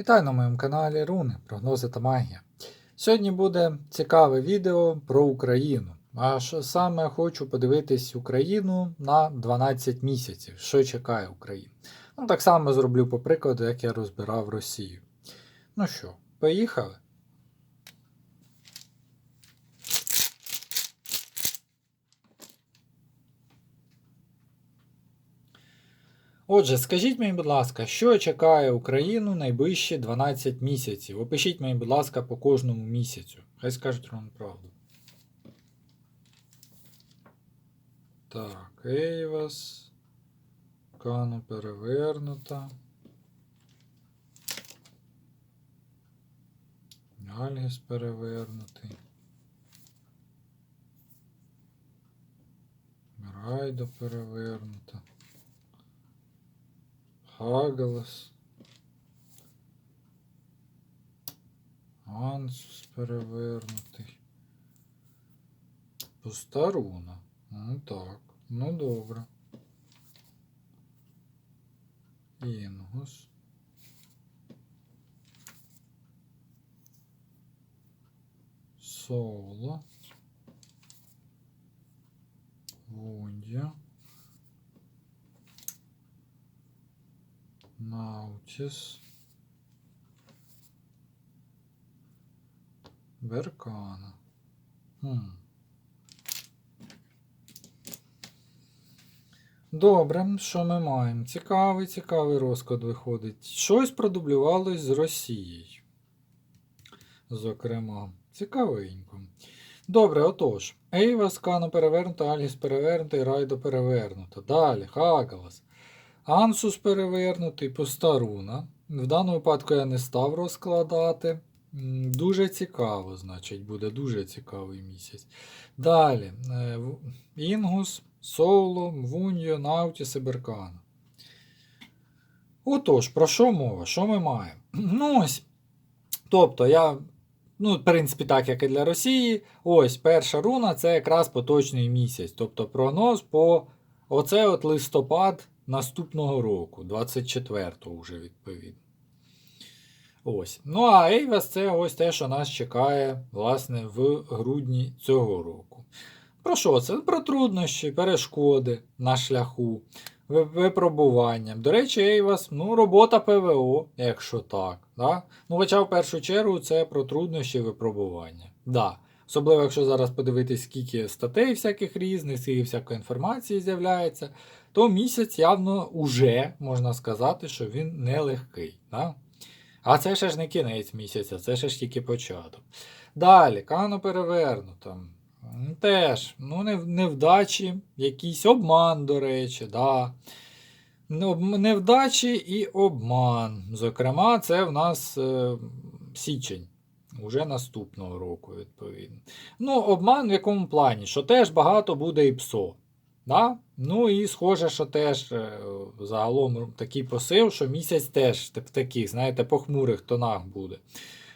Вітаю на моєму каналі Руни, прогнози та магія. Сьогодні буде цікаве відео про Україну. А що саме хочу подивитись Україну на 12 місяців, що чекає Україна. Ну, так само зроблю по прикладу, як я розбирав Росію. Ну що, поїхали? Отже, скажіть мені, будь ласка, що чекає Україну найближчі 12 місяців? Опишіть мені, будь ласка, по кожному місяцю. Хай скажуть вам правду. Так, Ейвас. Кану перевернута. Альгіс перевернутий. Райдо перевернута. Хагалас. Ансус перевернутий. Пуста. Ну так. Ну добре. Інгус. Соло. Вундя. Наутіс. Беркана. Хм. Добре, що ми маємо? Цікавий, цікавий розклад виходить. Щось продублювалось з Росією. Зокрема, цікавенько. Добре, отож. Ейва Скану перевернута, Альгіс перевернутий, Райдо перевернута. Далі, Хагалас. Ансус перевернутий, пуста руна. В даному випадку я не став розкладати. Дуже цікаво, значить, буде дуже цікавий місяць. Далі. е, Інгус, Соло, Вуньо, Наутіс і Беркана. Отож, про що мова? Що ми маємо? Ну ось. Тобто, я, ну, в принципі, так, як і для Росії, ось перша руна це якраз поточний місяць. Тобто прогноз по оце от листопад наступного року, 24-го вже відповідно. Ось. Ну а Ейвас це ось те, що нас чекає, власне, в грудні цього року. Про що це? Про труднощі, перешкоди на шляху, випробування. До речі, Ейвас, ну, робота ПВО, якщо так. Да? Ну, хоча в першу чергу це про труднощі випробування. Да. Особливо, якщо зараз подивитись, скільки статей всяких різних, скільки всякої інформації з'являється, то місяць явно уже можна сказати, що він нелегкий. Да? А це ще ж не кінець місяця, це ще ж тільки початок. Далі, Кано перевернуто. Теж, ну, невдачі, якийсь обман, до речі, да. Ну, Невдачі і обман. Зокрема, це в нас е, січень. Уже наступного року, відповідно. Ну, обман в якому плані? Що теж багато буде і ПСО. Да? Ну і схоже, що теж е, загалом такий посил, що місяць теж в таких, знаєте, похмурих тонах буде.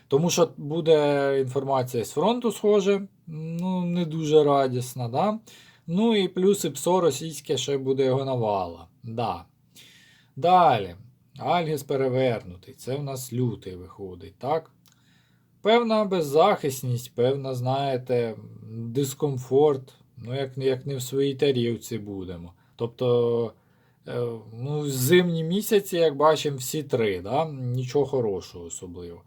Тому що буде інформація з фронту, схоже, ну, не дуже радісна. Да? Ну і плюс і ПСО російське ще буде його навала. Да. Далі. Альгіс перевернутий. Це в нас лютий виходить, так? Певна беззахисність, певна, знаєте, дискомфорт. Ну, як, як не в своїй тарілці будемо. Тобто, е, ну, зимні місяці, як бачимо, всі три, да? нічого хорошого особливо.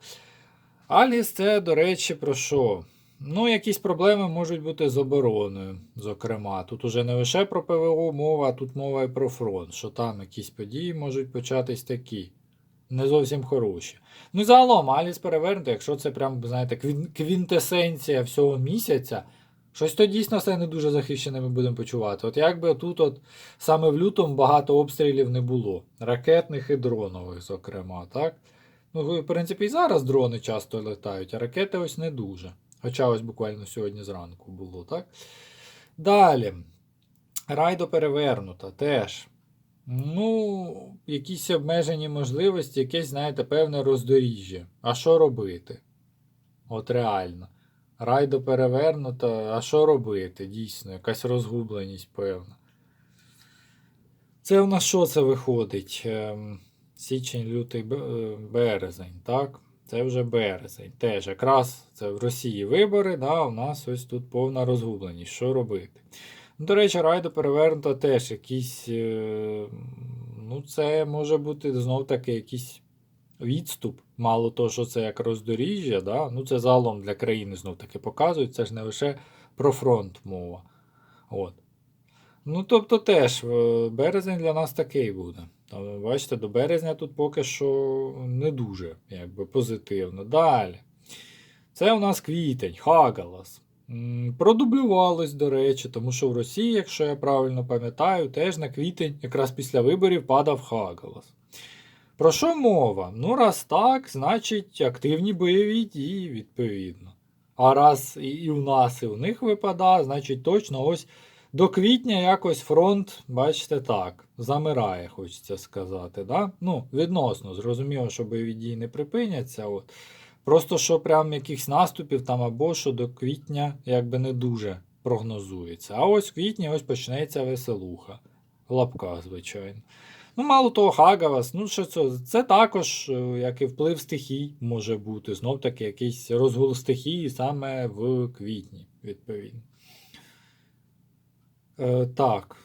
Альгіс це, до речі, про що? Ну, якісь проблеми можуть бути з обороною, зокрема. Тут уже не лише про ПВО мова, а тут мова і про фронт, що там якісь події можуть початись такі. Не зовсім хороші. Ну і загалом, Аліс перевернути, якщо це прям, знаєте, квінтесенція всього місяця, щось то дійсно все не дуже захищене ми будемо почувати. От якби тут, от, саме в лютому, багато обстрілів не було. Ракетних і дронових, зокрема, так? Ну, в принципі, і зараз дрони часто летають, а ракети ось не дуже. Хоча ось буквально сьогодні зранку було, так? Далі. Райдо перевернута теж. Ну, якісь обмежені можливості, якесь, знаєте, певне роздоріжжя. А що робити? От реально. Райдо перевернута, а що робити? Дійсно, якась розгубленість певна. Це у нас що це виходить? Ем, Січень, лютий, е, березень, так? Це вже березень. Теж якраз це в Росії вибори, да, у нас ось тут повна розгубленість. Що робити? Ну, До речі, райдо перевернуто теж якийсь. е, Ну, це може бути знов таки якийсь відступ. Мало того, що це як роздоріжжя, да? ну це загалом для країни знов таки показують, це ж не лише про фронт мова. От. Ну, тобто теж е, березень для нас такий буде. Бачите, до березня тут поки що не дуже якби, позитивно. Далі. Це у нас квітень, Хагалас. Продублювалось, до речі, тому що в Росії, якщо я правильно пам'ятаю, теж на квітень, якраз після виборів, падав Хагалас. Про що мова? Ну, раз так, значить активні бойові дії, відповідно. А раз і, у нас, і у них випадає, значить точно ось до квітня якось фронт, бачите, так, замирає, хочеться сказати. Да? Ну, відносно, зрозуміло, що бойові дії не припиняться. От. Просто що прям якихось наступів там або що до квітня якби не дуже прогнозується. А ось в квітні ось почнеться веселуха. В лапках, звичайно. Ну, мало того, Хагавас, ну що це? Це також, е, як і вплив стихій може бути. Знов таки якийсь розгул стихії саме в квітні, відповідно. Е, так.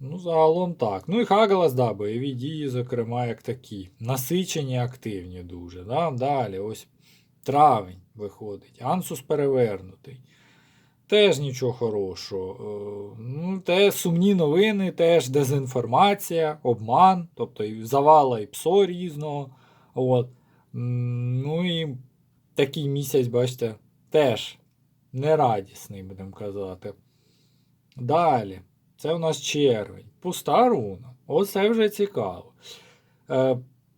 Ну, загалом так. Ну і Хагалас, да, бойові дії, зокрема, як такі. Насичені, активні дуже. Да? Далі, ось травень виходить. Ансус перевернутий. Теж нічого хорошого. Е, Ну, те сумні новини, теж дезінформація, обман, тобто і завала і псо різного. От. Ну і такий місяць, бачите, теж нерадісний, будемо казати. Далі. Це у нас червень. Пуста руна. Оце вже цікаво.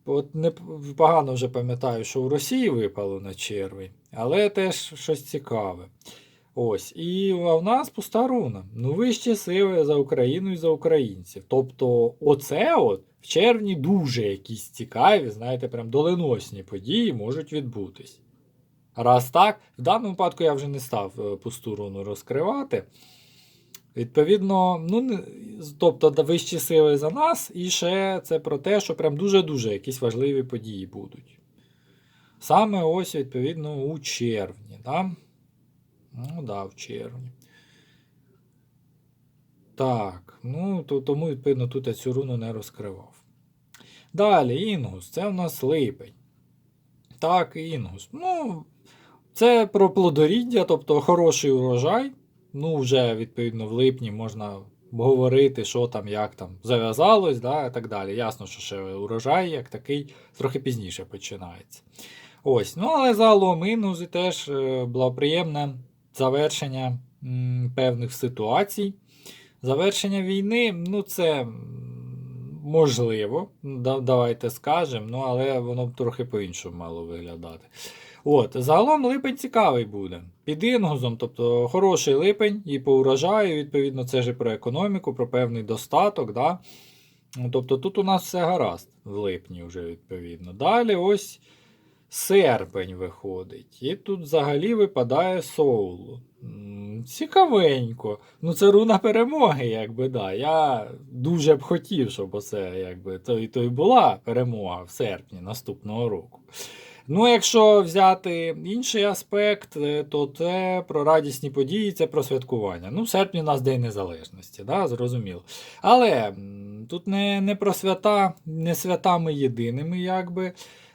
От не погано вже пам'ятаю, що в Росії випало на червень, але теж щось цікаве. Ось. І в нас пуста руна. Ну, вищі сили за Україну і за українців. Тобто, оце от в червні дуже якісь цікаві, знаєте, прям доленосні події можуть відбутись. Раз так, в даному випадку я вже не став е, пусту руну розкривати. Відповідно, ну, тобто вищі сили за нас, і ще це про те, що прям дуже-дуже якісь важливі події будуть. Саме ось, відповідно, у червні. Да? Ну, да, в червні. Так, ну, то, тому, відповідно, тут я цю руну не розкривав. Далі, Інгус, це в нас липень. Так, Інгус. Ну, це про плодоріддя, тобто хороший урожай. Ну, вже, відповідно, в липні можна говорити, що там, як там зав'язалось, да, і так далі. Ясно, що ще урожай, як такий, трохи пізніше починається. Ось, ну але загалом інузи теж е, благоприємне завершення певних ситуацій. Завершення війни, ну це можливо, давайте скажемо, ну але воно б трохи по-іншому мало виглядати. От, загалом липень цікавий буде. Під інгузом, тобто хороший липень і по урожаю, відповідно, це ж і про економіку, про певний достаток. Да? Тобто тут у нас все гаразд в липні вже відповідно. Далі ось серпень виходить. І тут взагалі випадає соулу. Цікавенько. Ну, це руна перемоги, якби, да. Я дуже б хотів, щоб оце, якби, то і то й була перемога в серпні наступного року. Ну, якщо взяти інший аспект, е, то це про радісні події, це про святкування. Ну, в серпні у нас День Незалежності, да, зрозуміло. Але тут не, не про свята, не святами єдиними, якби.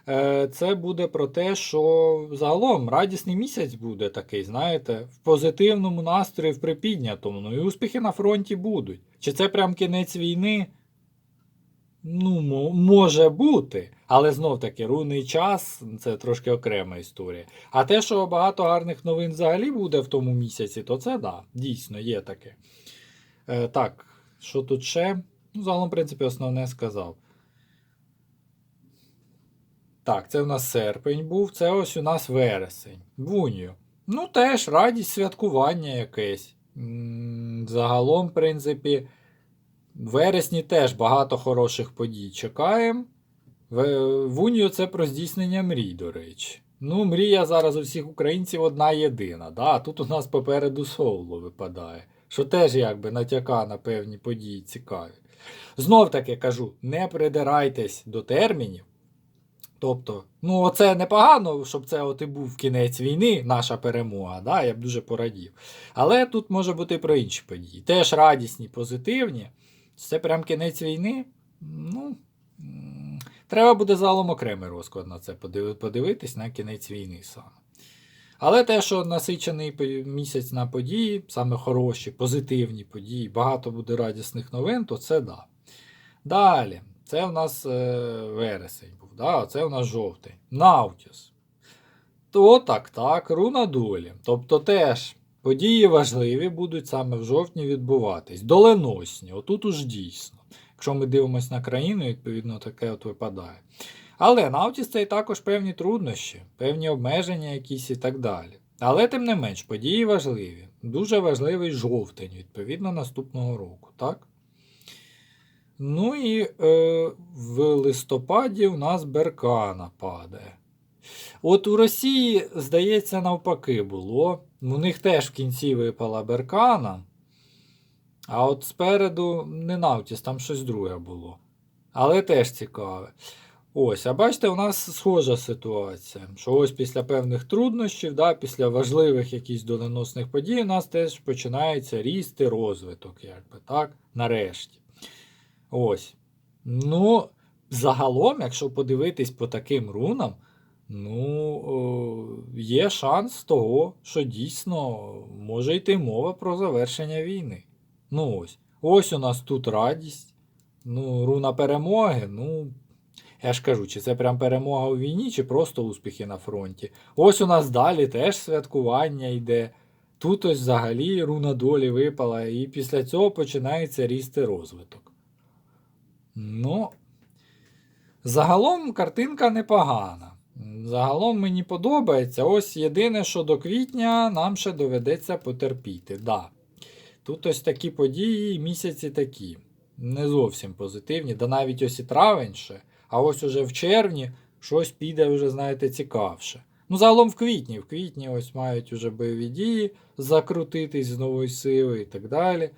Е, Це буде про те, що загалом радісний місяць буде такий, знаєте, в позитивному настрої, в припіднятому. Ну і успіхи на фронті будуть. Чи це прям кінець війни? Ну, може бути, але знов таки рунний час це трошки окрема історія. А те, що багато гарних новин взагалі буде в тому місяці, то це да, дійсно є таке. Е, так, що тут ще? Ну, загалом, в принципі, основне сказав. Так, це у нас серпень був, це ось у нас вересень. Вунію. Ну, теж радість святкування якесь. М, Загалом, в принципі, в вересні теж багато хороших подій чекаємо. В- Вунію це про здійснення мрій, до речі. Ну, мрія зараз у всіх українців одна єдина. Да? Тут у нас попереду соло випадає, що теж якби натяка на певні події цікаві. Знов таки кажу, не придирайтесь до термінів, Тобто, ну, оце непогано, щоб це от і був кінець війни, наша перемога, да? я б дуже порадів. Але тут може бути про інші події. Теж радісні, позитивні. Це прям кінець війни. Ну, треба буде залом окремий розклад на це подивитись на кінець війни саме. Але те, що насичений місяць на події, саме хороші, позитивні події, багато буде радісних новин, то це да. Далі, це в нас е, вересень був, да? це в нас жовтень. Наутіс. То так, так, руна долі. Тобто теж події важливі будуть саме в жовтні відбуватись. Доленосні, отут уж дійсно. Якщо ми дивимося на країну, відповідно, таке от випадає. Але це і також певні труднощі, певні обмеження якісь і так далі. Але тим не менш, події важливі. Дуже важливий жовтень, відповідно, наступного року, так? Ну і е, в листопаді у нас Беркана падає. От у Росії, здається, навпаки було. У них теж в кінці випала Беркана. А от спереду не Навтіс, там щось друге було. Але теж цікаве. Ось, а бачите, у нас схожа ситуація. Що ось після певних труднощів, да, після важливих якихось доленосних подій, у нас теж починається ріст і розвиток, якби так, нарешті. Ось. Ну, загалом, якщо подивитись по таким рунам, ну, є шанс того, що дійсно може йти мова про завершення війни. Ну ось. Ось у нас тут радість. Ну, руна перемоги. Ну, я ж кажу, чи це прям перемога у війні, чи просто успіхи на фронті. Ось у нас далі теж святкування йде. Тут ось взагалі руна долі випала, і після цього починається ріст і розвиток. Ну, загалом картинка непогана. Загалом мені подобається. Ось єдине, що до квітня нам ще доведеться потерпіти. Да. Тут ось такі події, місяці такі. Не зовсім позитивні, да навіть ось і травень ще. А ось уже в червні щось піде вже, знаєте, цікавше. Ну, загалом в квітні. В квітні ось мають уже бойові дії закрутитись з нової сили і так далі.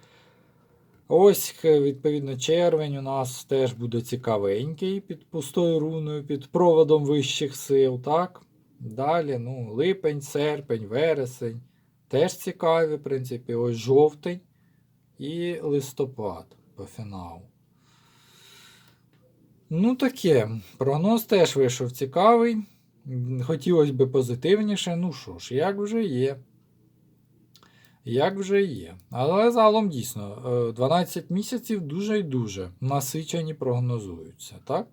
Ось, відповідно, червень у нас теж буде цікавенький під пустою руною, під проводом вищих сил, так? Далі, ну, липень, серпень, вересень. Теж цікаві, в принципі, ось жовтень і листопад по фіналу. Ну, таке. Прогноз теж вийшов цікавий. Хотілося б позитивніше. Ну що ж, як вже є. Як вже є. Але загалом дійсно, е, 12 місяців дуже і дуже насичені прогнозуються, так?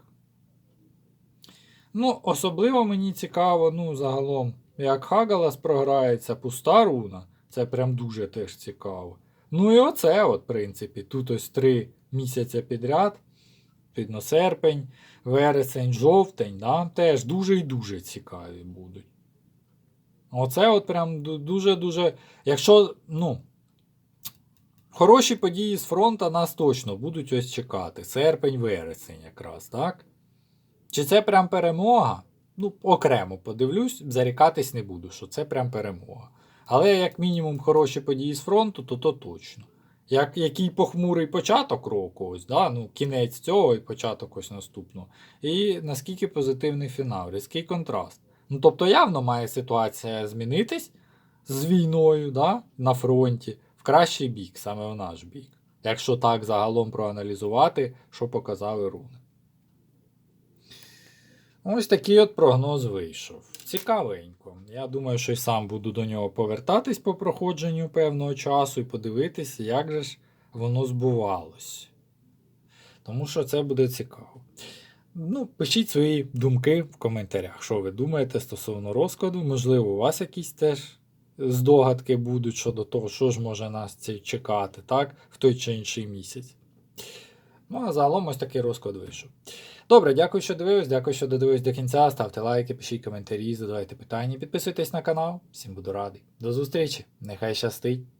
Ну, особливо мені цікаво, ну, загалом, як Хагалас програється, пуста руна. Це прям дуже теж цікаво. Ну і оце, от, в принципі, тут ось три місяця підряд. Відповідно, серпень, вересень, жовтень, да, теж дуже і дуже цікаві будуть. Оце от прям дуже-дуже. Якщо, ну, хороші події з фронту нас точно будуть ось чекати. Серпень, вересень якраз, так? Чи це прям перемога? Ну, окремо подивлюсь, зарікатись не буду, що це прям перемога. Але як мінімум хороші події з фронту, то то точно. Як який похмурий початок року, ось, да? ну, кінець цього і початок ось наступного. І наскільки позитивний фінал, різкий контраст. Ну, тобто явно має ситуація змінитись з війною да? на фронті в кращий бік, саме в наш бік. Якщо так загалом проаналізувати, що показали руни. Ось такий от прогноз вийшов. Цікавенько. Я думаю, що й сам буду до нього повертатись по проходженню певного часу і подивитися, як же ж воно збувалось. Тому що це буде цікаво. Ну, пишіть свої думки в коментарях, що ви думаєте стосовно розкладу. Можливо, у вас якісь теж здогадки будуть щодо того, що ж може нас це чекати, так, в той чи інший місяць. Ну, а загалом ось такий розклад вийшов. Добре, дякую, що дивились, дякую, що додивились до кінця. Ставте лайки, пишіть коментарі, задавайте питання, підписуйтесь на канал. Всім буду радий. До зустрічі! Нехай щастить!